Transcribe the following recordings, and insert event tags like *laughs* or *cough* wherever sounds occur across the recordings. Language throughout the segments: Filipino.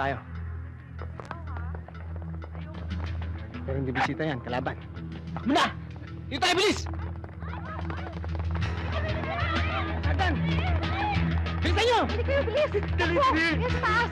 tayo. Pero hindi bisita yan, kalaban. Takbo na! Dito tayo, bilis! Nathan! Bilisan nyo! Hindi kayo, bilis! Dali, dali. Sa taas!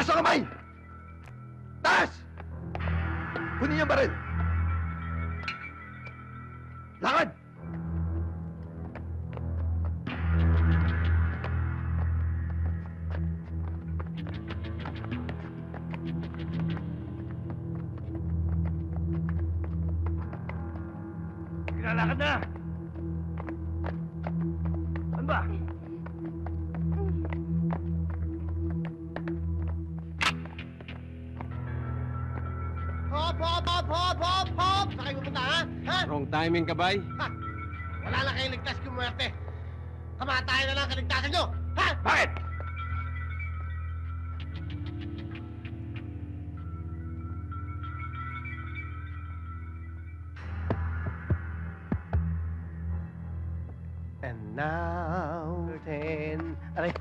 Taas ang kamay! Taas! Kunin yung baril! Lakad! Pinalakad na! Ano ba? Hop, hop, hop, hop, hop! Saan kayo pupunta, ha? Ha? Wrong timing ka, bay. Wala na kayong ligtas kumuwerte. Kamatayan na lang ang kaligtasan nyo! Ha? Bakit? And now. Aray!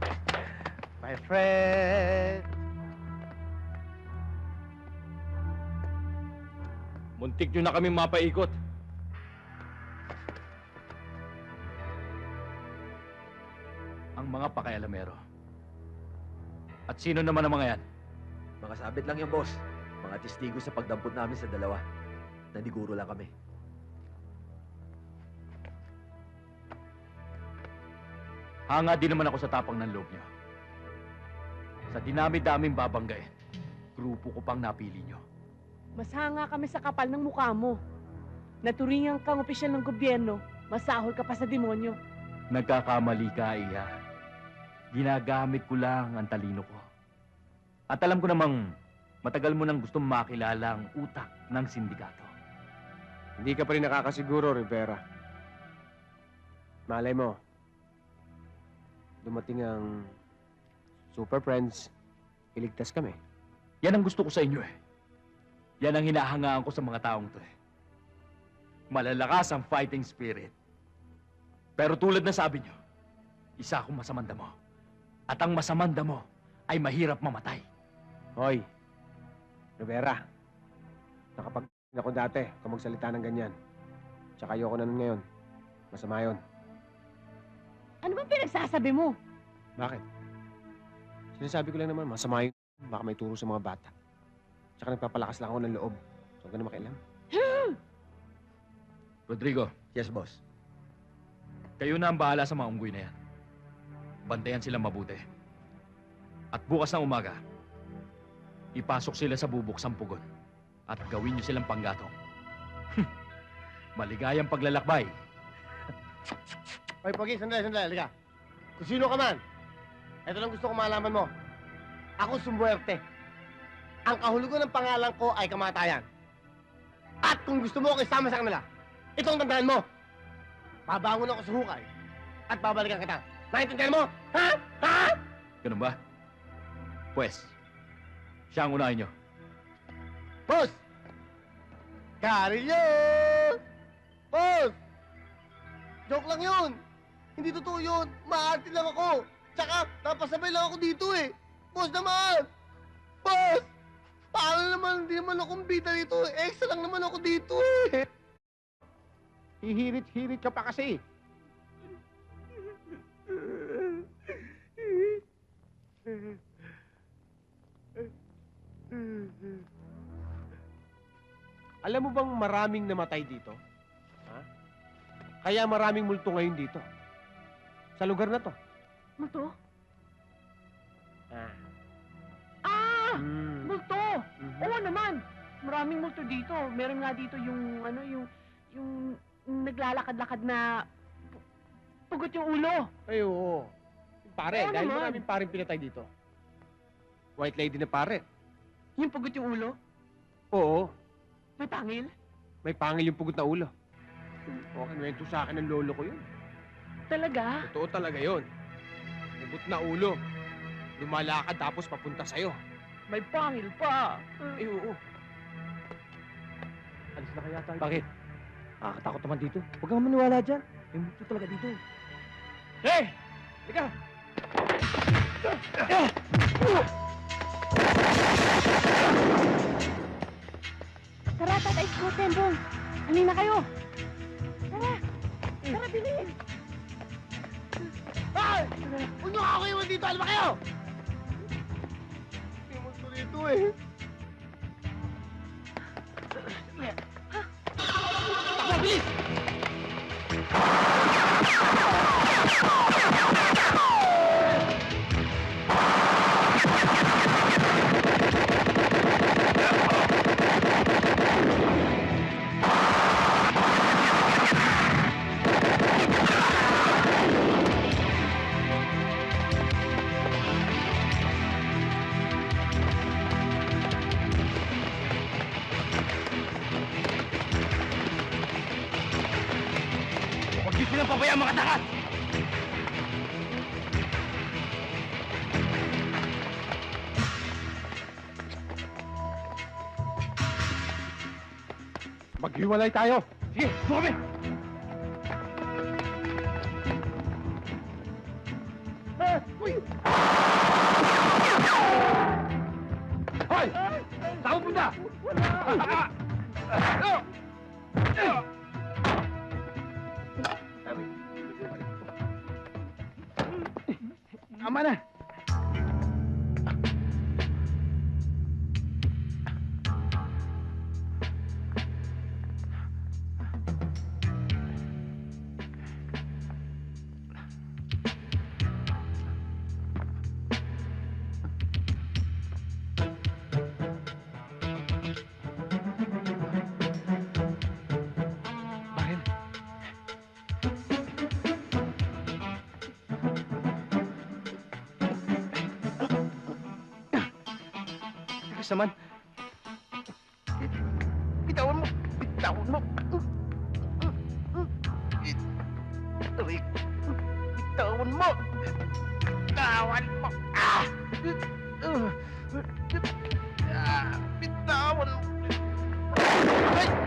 My friend! Muntik nyo na kami mapaikot. Ang mga pakialamero. At sino naman ang mga yan? Mga sabit lang yung boss. Mga testigo sa pagdampot namin sa dalawa. Nandiguro lang kami. Hanga din naman ako sa tapang ng loob nyo. Sa dinami-daming babanggain, grupo ko pang napili nyo. Mas hanga kami sa kapal ng mukha mo. Naturingan kang opisyal ng gobyerno, masahol ka pa sa demonyo. Nagkakamali ka, Iya. Ginagamit ko lang ang talino ko. At alam ko namang matagal mo nang gustong makilala ang utak ng sindikato. Hindi ka pa rin nakakasiguro, Rivera. Malay mo, dumating ang Super Friends, iligtas kami. Yan ang gusto ko sa inyo eh. Yan ang hinahangaan ko sa mga taong to eh. Malalakas ang fighting spirit. Pero tulad na sabi nyo, isa akong masamang damo. At ang masamang damo ay mahirap mamatay. Hoy, Rivera, nakapag ako dati kung magsalita ng ganyan. Tsaka ayoko na nun ngayon. Masama yun. Ano bang pinagsasabi mo? Bakit? Sinasabi ko lang naman, masama yun. Baka may turo sa mga bata. Tsaka nagpapalakas lang ako ng loob. So, huwag ka na makialam. Rodrigo, Yes, boss. kayo na ang bahala sa mga unggoy na yan. Bantayan sila mabuti. At bukas ng umaga, ipasok sila sa bubuk ng pugon at gawin niyo silang panggatong. Maligayang paglalakbay. Hoy, Pogi, sandali, sandali, halika. Kung sino ka man, ito lang gusto ko malaman mo. Ako sumuwerte. Ang kahulugan ng pangalan ko ay kamatayan. At kung gusto mo ako isama sa kanila, ito ang tandaan mo. Babangon ako sa hukay at babalikan kita. Naintindihan mo? Ha? Ha? Ganun ba? Pwes, siya ang unahin niyo. Boss! Carillo! Boss! Joke lang yun! Hindi totoo yun! Maarte lang ako! Tsaka, napasabay lang ako dito eh! Boss naman! Boss! Paano naman, hindi naman akong bida dito. Extra lang naman ako dito eh! Hihirit-hirit ka pa kasi. Alam mo bang maraming namatay dito? Ha? Kaya maraming multo ngayon dito. Sa lugar na to. Multo? Ah. Ah! Mm. Oo naman. Maraming multo dito. Meron nga dito yung ano yung yung naglalakad-lakad na pu- pugot yung ulo. Ay, oo. Yung Pare, Oo dahil naman. maraming paring pinatay dito. White lady na pare. Yung pugot yung ulo. Oo. May pangil. May pangil yung pugot na ulo. O, kinuwento sa akin ng lolo ko yun. Talaga? Totoo talaga yun. Pugot na ulo. Lumalakad tapos papunta sa'yo. May pangil pa. Ay, oo. Alis na kaya tayo. Bakit? Nakakatakot naman dito. Huwag kang maniwala dyan. May multo talaga dito. Hey! Teka! Tara, tatay ko, Tembong. Halina kayo. Tara. Tara, bilhin. Ay! Huwag niyo ako iwan dito! Alam ba kayo? May multo dito eh. Takbo, bilis! Maghiwalay tayo. Sige, sumami! Hoy! Saan ka punta? Tama Tigas naman. Bitawan mo! Bitawan mo! Aray! Bitawan mo! Bitawan mo! Ah! Bitawan mo! Ay!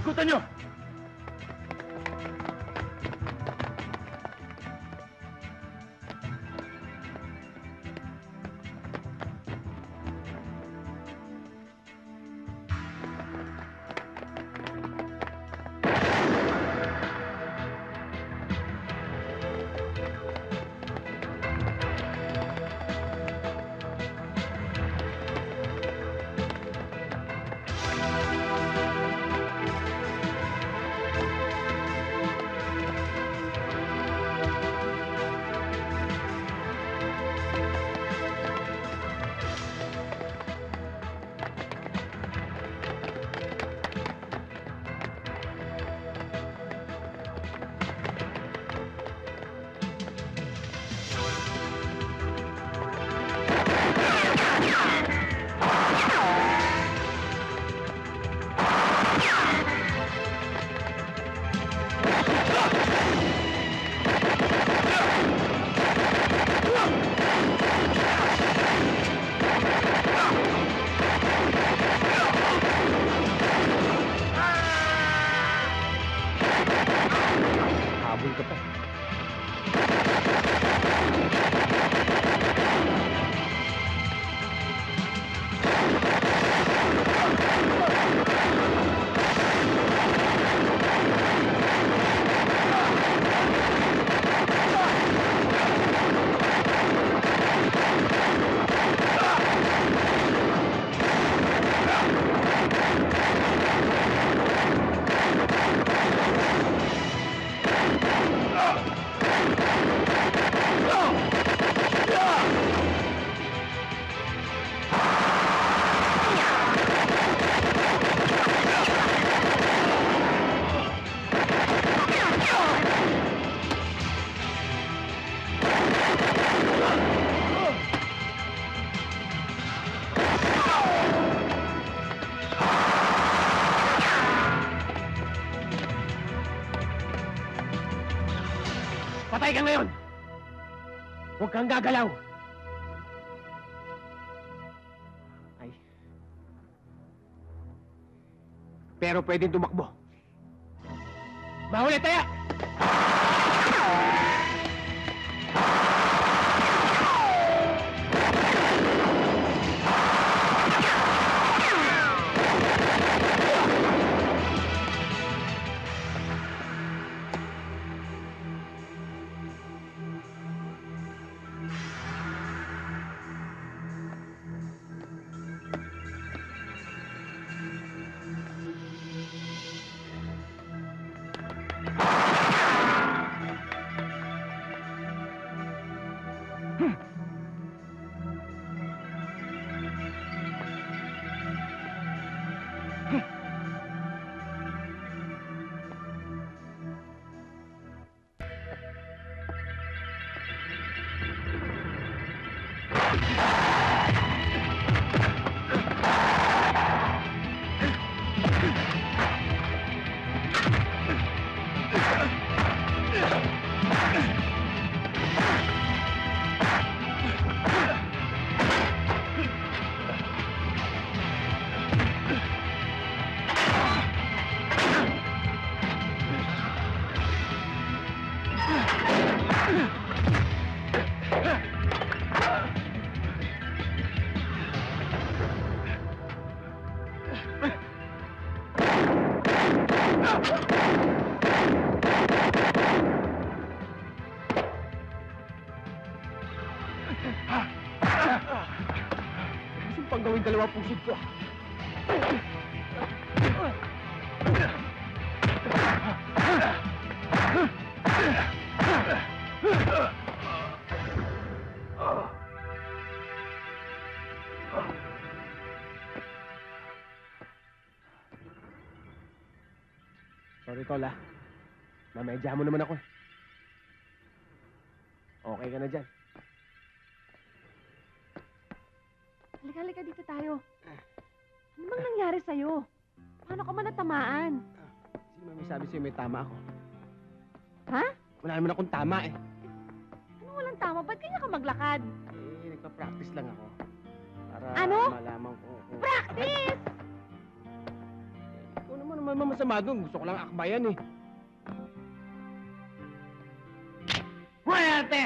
Ikutan nyo! Kang gagalaw! Ay. Pero pwedeng tumakbo. Mahuli tayo! Gusto pang gawin dalawa pusod ko. Sorry, Tol, ah. Namedya mo naman ako. eh. Okay ka na dyan. Halika, halika dito tayo. Ano bang nangyari sa'yo? Paano ka man natamaan? Sino may sabi sa'yo may tama ako? Ha? Wala naman akong tama eh. Ano walang tama? Ba't ganyan ka maglakad? Eh, nagpa-practice lang ako. Para Ano? malaman ko kung... Practice! Naman naman masama doon. Gusto ko lang akbayan eh. Muerte!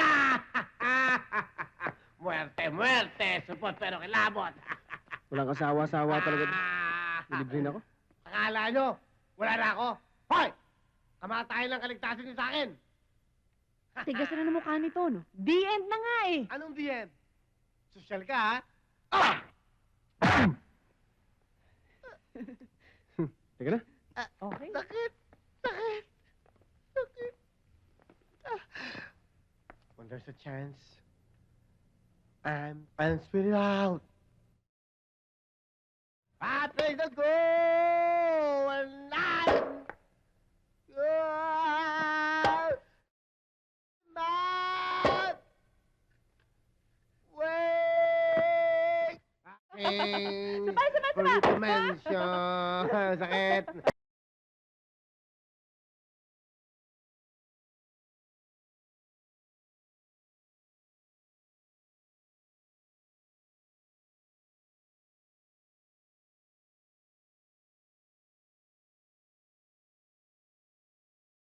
*laughs* muerte, muerte! Supot pero kilabot! *laughs* Walang asawa-asawa talaga. Ilibrin ako. Akala nyo, wala na ako. Hoy! Kamatayan lang kaligtasan niyo sa akin. *laughs* Tigas na ng mukha nito, no? The end na nga eh. Anong the end? Sosyal ka, ha? Ah! Teka na. Okay. Sakit! Sakit! Sakit! Ah. When there's a chance, I'm I'll spit it out. Patrick, let's go! And I... Ah! To mention. *laughs* Sakit!